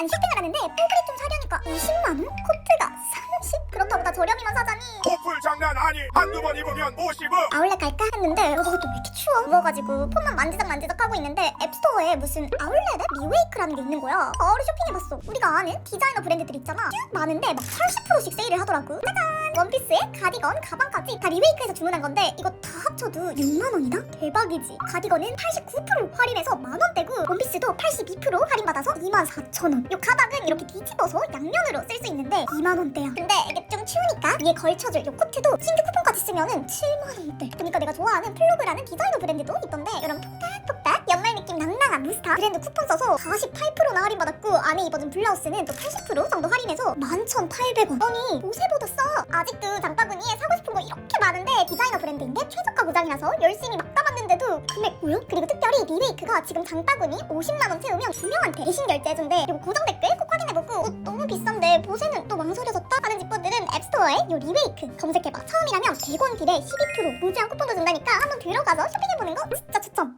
아니 쇼핑을 하는데 뽀글이 좀 사려니까 20만원? 코트가 30? 그렇다고 나 저렴이만 사자니. 커플 장난 아니. 한두 번 입으면 50억 아울렛 갈까 했는데 어, 또왜 이렇게 추워? 무거워가지고 폰만 만지작 만지작 하고 있는데 앱스토어에 무슨 아울렛에 미웨이크라는 게 있는 거야. 거울을 쇼핑해봤어. 우리가 아는 디자이너 브랜드들 있잖아. 쭉 많은데 막 80%씩 세일을 하더라고. 짜잔! 원피스에 가디건, 가방까지 다 리웨이크해서 주문한 건데 이거 다 합쳐도 6만 원이다? 대박이지. 가디건은 89% 할인해서 만 원피스도 82% 할인받아서 24,000원. 요 가방은 이렇게 뒤집어서 양면으로 쓸 수 있는데 2만원대야. 근데 이게 좀 추우니까 위에 걸쳐줄 요 코트도 신규 쿠폰까지 쓰면은 7만원대. 보니까 내가 좋아하는 플로그라는 디자이너 브랜드도 있던데 이런 폭닥폭닥 연말 느낌 낭낭한 무스타 브랜드 쿠폰 써서 48%나 할인받았고 안에 입어준 블라우스는 또 80% 정도 할인해서 11,800원. 아니 옷에보다 싸. 아직도 장바구니에 사고 싶은 거 이렇게 많은데 디자이너 브랜드인데 최저가 무장이라서 열심히 막 담았는데도 금액 뭐야? 그리고 특별히 리메이크가 지금 장바구니 50만원 채우면 두 명한테 대신 결제해준대. 그리고 고정 댓글 꼭 확인해보고. 옷 너무 비싼데 보세는 또 망설여졌다? 하는 집분들은 앱스토어에 요 리메이크 검색해봐. 처음이라면 100원 딜에 12% 무제한 쿠폰도 준다니까 한번 들어가서 쇼핑해보는 거 진짜